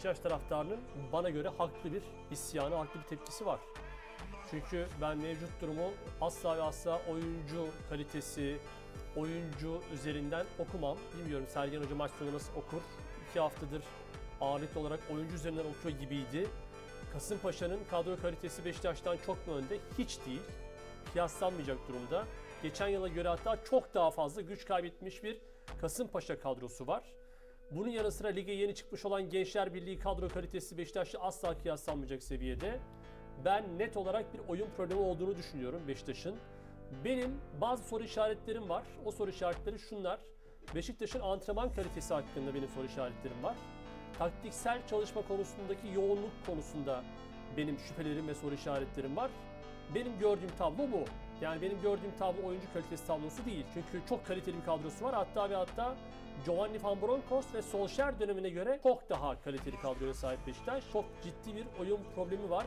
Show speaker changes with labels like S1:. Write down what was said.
S1: Beşiktaş taraftarının bana göre haklı bir isyanı, haklı bir tepkisi var. Çünkü ben mevcut durumu asla ve asla oyuncu kalitesi, oyuncu üzerinden okumam. Bilmiyorum Sergen Hoca maç sonu nasıl okur. İki haftadır ağırlıklı olarak oyuncu üzerinden okuyor gibiydi. Kasımpaşa'nın kadro kalitesi Beşiktaş'tan çok mu önde? Hiç değil. Kıyaslanmayacak durumda. Geçen yıla göre hatta çok daha fazla güç kaybetmiş bir Kasımpaşa kadrosu var. Bunun yanı sıra lige yeni çıkmış olan Gençler Birliği kadro kalitesi Beşiktaş'la asla kıyaslanmayacak seviyede. Ben net olarak bir oyun problemi olduğunu düşünüyorum Beşiktaş'ın. Benim bazı soru işaretlerim var. O soru işaretleri şunlar. Beşiktaş'ın antrenman kalitesi hakkında benim soru işaretlerim var. Taktiksel çalışma konusundaki yoğunluk konusunda benim şüphelerim ve soru işaretlerim var. Benim gördüğüm tablo bu. Yani benim gördüğüm tablo oyuncu kalitesi tablosu değil. Çünkü çok kaliteli bir kadrosu var. Hatta ve hatta Giovanni Van Bronckhorst ve Solskjaer dönemine göre çok daha kaliteli kadroya sahip Beşiktaş. Çok ciddi bir oyun problemi var.